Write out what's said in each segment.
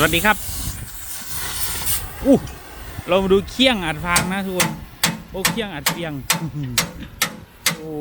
สวัสดีครับอู้เรามาดูเคี่ยงอัดฟางนะทุกคนโอ้เคี่ยงอัดเฟียง โอ้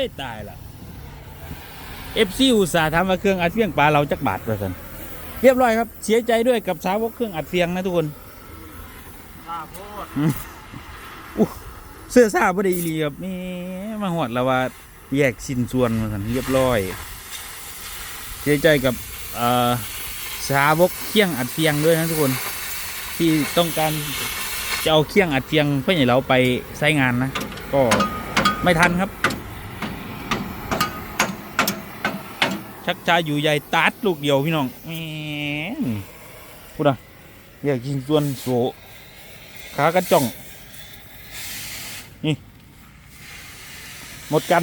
ยตายละเอฟซีอุตสาห์ทำมาเครื่องอัดเฟียงปลาเราจักบาทไปสันเรียบร้อยครับ เสียใจด้วยกับสาวกเครื่องอัดเฟียงนะทุกคนข้าโพดเสื้อซาบ่ได้อีหลีครับนี่มาหอดแล้วว่าแยกสิ้นส่วนมาสันเรียบร้อย เสียใจกับเอ่อ สาวกเคี่ยงอัดเฟียงด้วยนะทุกคน ที่ต้องการจะเอาเคี่ยงอัดเฟียงเพื่อให้เราไปใช้งานนะ ก็ไม่ทันครับ ชักชาอยู่ใหญ่ตัดลูกเดียวพี่น้องแหมพูดอะอยากกินส่วนโสขากระจ่องนี่หมดกัน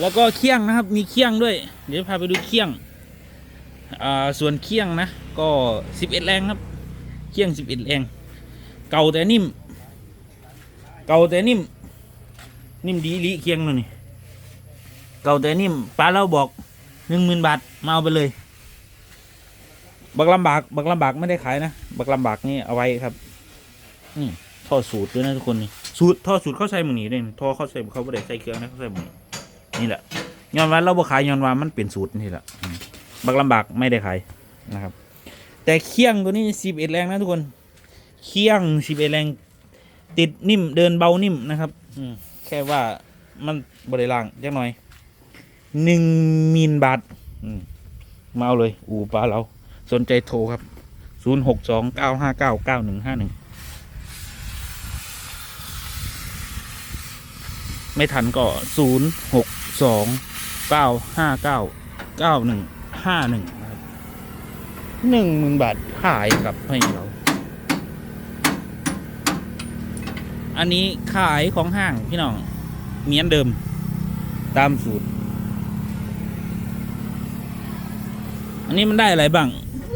แล้วก็เคี่ยงนะครับ มีเคี่ยงด้วย เดี๋ยวพาไปดูเคี่ยง ส่วนเคี่ยงนะก็สิบเอ็ดแรงครับ เคี่ยงสิบเอ็ดแรง เก่าแต่นิ่ม เก่าแต่นิ่ม นิ่มดีลีเคี่ยงนี่ เก่าแต่นิ่มป้าเราบอกหนึ่งหมื่นบาทมาเอาไปเลย บักลำบาก บักลำบากไม่ได้ขายนะ บักลำบากนี่เอาไว้ครับนี่ท่อสูตรด้วยนะทุกคนนี่สูตรท่อสูตรเขาใส่หมือนี้เลยท่อเขาใส่เขาไม่ได้ใส่เครื่องนะเขาใส่หมือนี่แหละย้อนวันเราบ่ขายย้อนวันมันเปลี่ยนสูตรนี่แหละ บักลำบากไม่ได้ขายนะครับ แต่เคี่ยงตัวนี้สิบเอ็ดแรงนะทุกคนเคี่ยงสิบเอ็ดแรง ติดนิ่มเดินเบานิ่มนะครับอืมแค่ว่ามันบริล่างจักหน่อยหนึ่งมิลบาทอืมมาเอาเลย อูปลาเรา สนใจโทรครับศูนย์หกสองเก้าห้าเก้าเก้าหนึ่งห้าหนึ่งไม่ทันก็ศูนย์หกสองเก้าห้าเก้าเก้าหนึ่ง ห้าหนึ่งนะครับหนึ่งหมื่นบาทขายกับให้เรา อันนี้ขายของห้างพี่น้องเหมียนเดิม ตามสูตร อันนี้มันได้อะไรบ้าง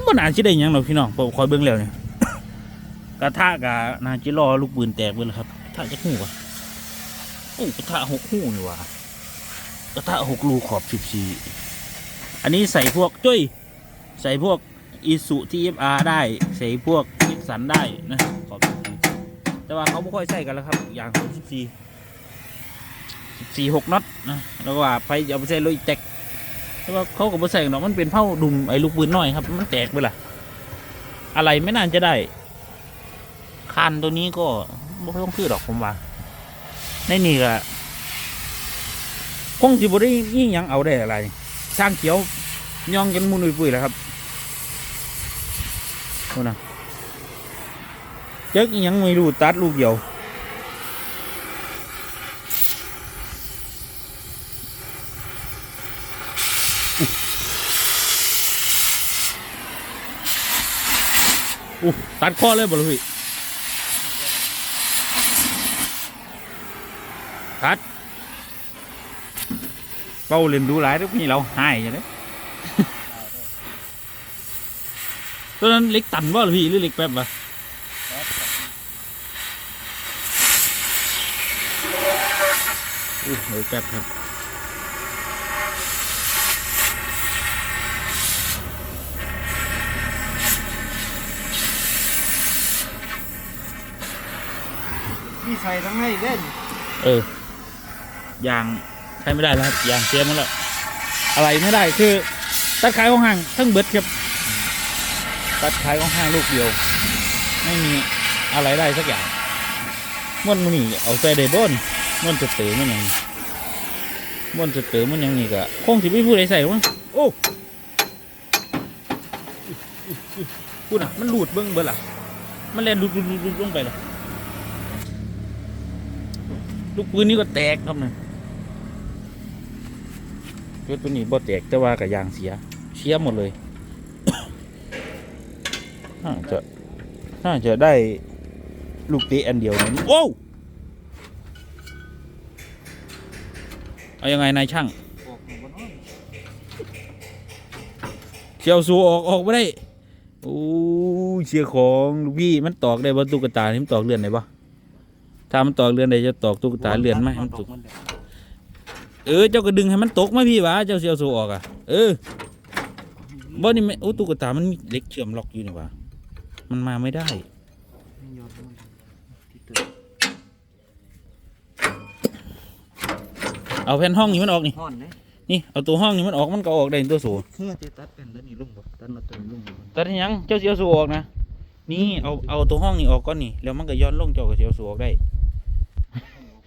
มันอาจจะได้ยังหรอพี่น้องผมคอยเบิ้องแล้วเนี่ยกระทะกับนาจิรอลูกปืนแตกไปเลยครับถ้าจะหูวะโอ้กระทะหกหูนี่ว่ากระทะหกรูขอบสิบสี่ อันนี้ใส่พวกจุ้ยใส่พวกอีสุทีเอฟอาร์ได้ ใส่พวกนิสสันได้นะขอบสิบสี่แต่ว่าเขาไม่ค่อยใส่กันแล้วครับ อย่างของสิบสี่สิบสี่หกน็อตนะแล้วก็ว่าไปเอาไปใส่รถอีแตกแต่ว่าเขาก็ไม่ใส่กันหรอกมันเป็นเผ้าดุมไอ้ลูกปืนน้อยครับ มันแตกไปละอะไรไม่น่าจะได้คานตัวนี้ก็ไม่ต้องคือดอกผมว่าในนี่ก็คงสิบ่ได้ยิ่งยังเอาได้อะไร สร้างเขียวย่องจนมุนปุยแล้วครับโน่นะเจ๊กยังไม่รู้ตัดลูกเดียวอู้อู้ตัดข้อเลยบ่ลูกพี่คัด ป้าเล่นดูหลายทุกนี่เราหายอย่างนี้ตัวนั้นเล็กตันว่าหรือพี่หรือเล็กแป๊บวะอุ้ยเล็กแป๊บครับนี่ใส่ทั้งในเล่น เออยาง ใช้ไม่ได้แล้วครับยางเสียหมดแล้วอะไรไม่ได้คือตัดขายของห้างทั้งเบิดครับตัดขายของห้างลูกเดียว ไม่มีอะไรได้สักอย่างมันมันนี่เอาใจได้บ้นมันจะเต๋อมันย่างนี้มันจะเต๋อมันย่างนี้ก็คงสิไม่พูดอะไรใส่วะโอ้พูดอะ มันหลุดเบิ้งเบิ้ล่ะ มันแล่นหลุดหลุดหลุดหลุดลงไปล่ะลูกปืนนี่ก็แตกครับเนี่ย เพชรปืนนี่บ่แตกแต่ว่ากับยางเสีย เสียหมดเลยน่าจะน่าจะได้ลูกเตะอันเดียวนะโอ้เอายังไงนายช่างเชียวสูออกออกไม่ได้โอ้เชียของลูกพี่มันตอกได้บ่ตุ๊กตานี่มันตอกเลื่อนได้บ่ถ้ามันตอกเลื่อนได้จะตอกตุ๊กตาเลื่อนไหมมันตก เออเจ้าก็ดึงให้มันตกมาพี่วะเจ้าเสียวสูออกอะเออบ่นี่ไม่โอ้ตุ๊กตามันมีเหล็กเชื่อมล็อกอยู่นี่หว่ามันมาไม่ได้ไม่ยอมมันที่ตึกเอาแผ่นห้องนี่มันออกนี่ห่อนเลยนี่เอาตัวห้องนี่มันออกมันก็ออกได้ตัวโสเพื่อจะตัดเป็นแล้วนี่ลุงบอกตัดมาตัวนี้ลุงบอกแต่ที่ยังเจ้าเสียวสูออกนะนี่เอาเอาตัวห้องนี่ออกก่อนนี่แล้วมันก็ย้อนลงเจ้าก็เสียวสูออกได้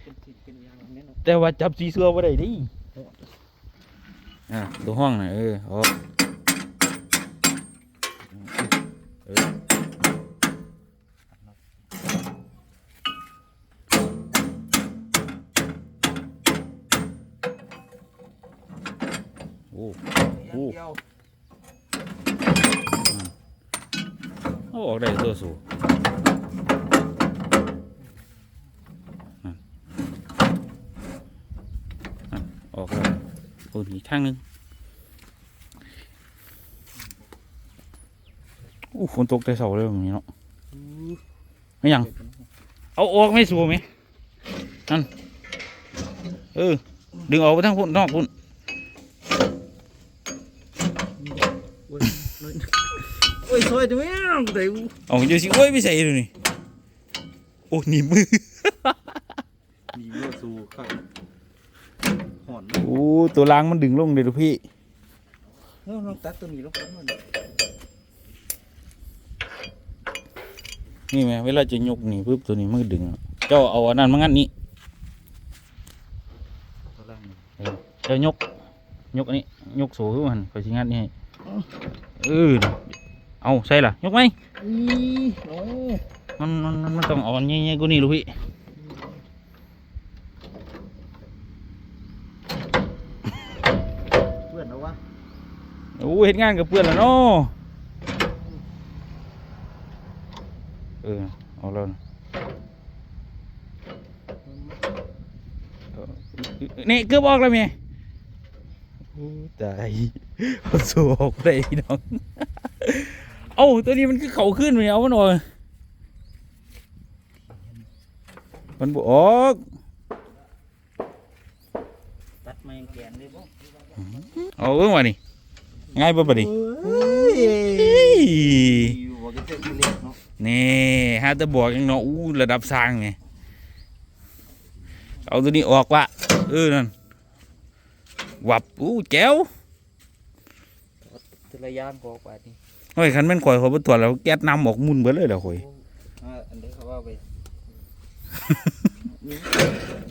เป็นสิ่งเป็นอย่างนี้เนาะ แต่ว่าจับสีเสือบ่ได้ดิอะตัวห้องน่ะเออออกเออโอ้อย่างเดียวเอาออกได้ตัวสูนั่นนั่นออกแล้ว โอ้อีกทางหนึงอู้ฝนตกแต่เสาเลยแบบนี้เนาะไม่ยัง เอาออกไม่สูไหมนั่นเออ ดึงออกไปทั้งพุ่นนอกพุ่นโอ้ยน้ยโอ้ยซอยตัวแม่งแต่เอาอยู่สิโอ้ยไม่ใส่เลยนี่ โอ้หนีมือมีมือสูครับ อนโอ้ตัวล้างมันดึงลงเลยลูกพี่เออลองตัดตัวนี้ลงไปมันนี่ไหมเวลาจะยกนี่ปุ๊บตัวนี้มันก็ดึงอะเจ้าเอาอันนั้นมางั้นนี่ตัวล่างนี่เออเจ้ายก ยกอันนี้ ยกโซ่ขึ้นมาหันคอยสิงัดนี่ให้เออเอาใส่ล่ะยกไหมอีโอ้มันมันมันมันต้องเอ่อนง่ายๆกว่านี้ลูกพี่ พื่อนเอาวะโอ้เห็นงานกับเพื่อนแล้วเนาะเออเอาแล้วนะเออนี่เกือบออกแล้วเมียโอ้ตายเอาสูออกไปพี่น้องเอ้าตัวนี้มันคือเขาขึ้นไปเอามันออกมันบออกตัดไม้แกนเลยบ่ เอาเบิ่งว่านี่ง่ายบ่บัดนี้เฮ้ยเฮ้ยอยู่บ่ก็เจอเล็กเนาะนี่ฮะแตะบอกยังเนาะอู้ระดับสร้างไงเอาตัวนี้ออกวะเออนั่นวับอู้แจ๋วทีละอย่างก็ไปนี่โอ้ยคันแม่นข่อยเขาบ่ตรวจแล้วแก๊สน้ำออกมุนเบิดเลยเด้อข่อยอ่าอันนี้เขาว่าไปนี่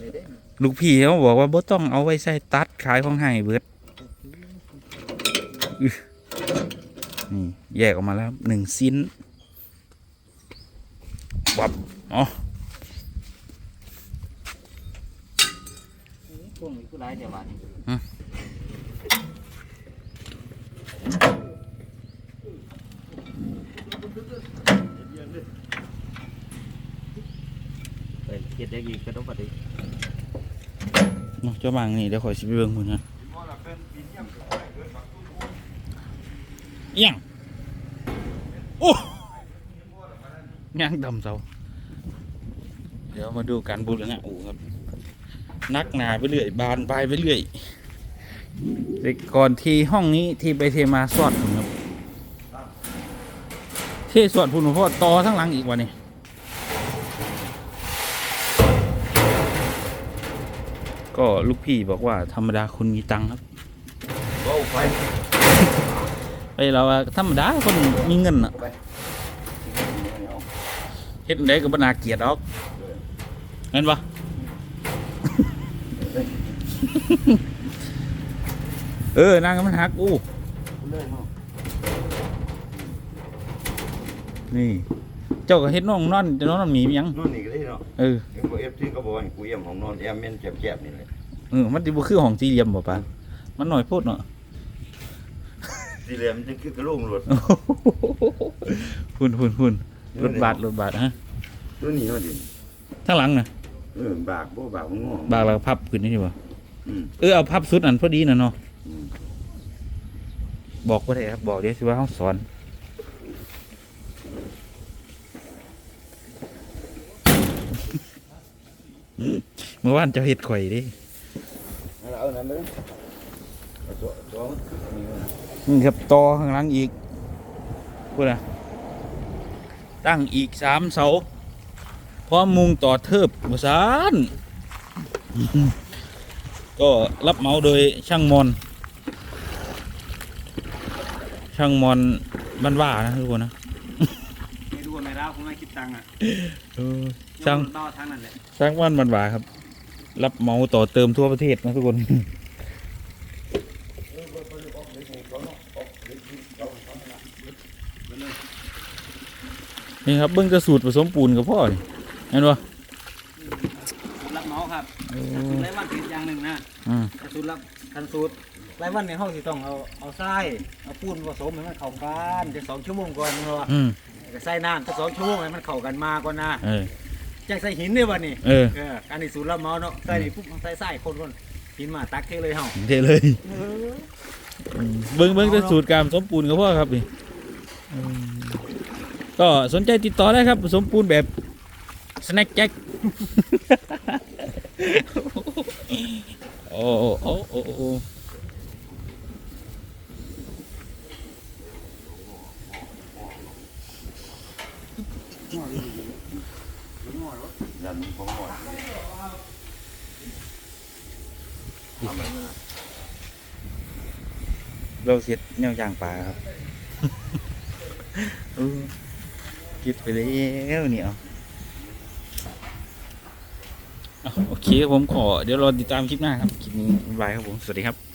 เด้เด้ลูกพี่เขาบอกว่าบ่ต้องเอาไว้ใส่ตัดขายของให้เบิดอื้อ นี่แยกออกมาแล้วหนึ่งชิ้นวับอ๋อพวกนี้คือหลายแต่ว่านี่ฮะไปเฮ็ดได้อีกก็ต้องปฏิเนาะเจ้าบางนี่เดี๋ยวข่อยสิไปเบิ่งพุ่นนะ อิหยังโอ้ยังดำเสาเดี๋ยวมาดูการบูรณะอู่ครับ นักหนาไปเรื่อยบานปลายไปเรื่อยแต่ก่อนที่ห้องนี้ที่ไปเทมาสอดผมครับเทสอดพุ่นพ่อต่อทั้งหลังอีกวันนี้ก็ลูกพี่บอกว่าธรรมดาคนมีตังครับ ไปไอเราว่าธรรมดาคนมีเงินอะเฮ็ดได้กับบรรณาเกียรติออกเห็นปะเออนางก็มันหักอู้เลยเนาะนี่ เจ้าก็เฮ็ดน้องนอนจะนอนนอนหมียังนอนนี่ก็ได้เนาะเออเอ็มเอฟซีก็บอกให้กูเยี่ยมของนอนแอมเมนแจ็บๆนี่เลยเออมันสิบ่คือของสี่เหลี่ยมบ่ปะมันหน่อยโพดเนาะ สี่เหลี่ยมมันจะคือกระโหลกรถหุ่นหุ่นหุ่นรถบาทรถบาทฮะตัวนี้เนาะดิทั้งหลังน่ะเออบากบ่บากมันงอบากแล้วก็พับขึ้นนี่ดีบ่อืมเออเอาพับสุดอันพอดีน่ะเนาะอืมบอกว่าได้ครับบอกเดี๋ยวสิว่าเขาสอนเมื่อวานเจะเห็ดข่อยดิ เอาเอานั่นเลยเอาตัวตัวมันนี่นะ นี่ครับต่อข้างหลังอีกพูดนะตั้งอีกสามเสาพร้อมมุงต่อเทิบหมูสานก็รับเหมาโดยช่างมอนช่างมอนบ้านว่านะทุกคนนะไม่ดูไม่รับผมไม่คิดตังค์อะเออช่างเบ้าทางนั้นแหละช่างบ้านบ้านว่าครับ รับเหมาต่อเติมทั่วประเทศนะทุกคน นี่ครับเบิ้งจะสูตรผสมปูนกับพ่อนี่เห็นปะรับเหมาครับแต่สูตรไรวันผิดอย่างหนึ่งนะอืมแต่สูตรรับคันสูตรไรวันในห้องที่ต้องเอาเอาทรายเอาปูนผสมให้มันเข้ากันจะสองชั่วโมงก่อนเนาะอืมก็ใส่น้ำจะสองชั่วโมงให้มันเข้ากันมาก่อนนะเออแจกใส่หินเนี่ยวันนี้เออเออการที่สูตรรับเหมาเนาะใส่นี่ปุ๊บใส่ใส่คนคนหินมาตักเทเลยเฮาเทเลยอืมเบิ้งเบิ้งจะสูตรการผสมปูนกับพ่อครับนี่อืม ก็สนใจติดต่อได้ครับผสมปูนแบบสแน็คแจ็คโอ้โอ้โอ้โอ้โอ้ยันผมหเราเสียดแนวย่างปลาครับ เออคิดไปแล้วเนี่ยโอเคผมขอเดี๋ยวรอติดตามคลิปหน้าครับคลิปนี้บายบายครับผม สวัสดีครับ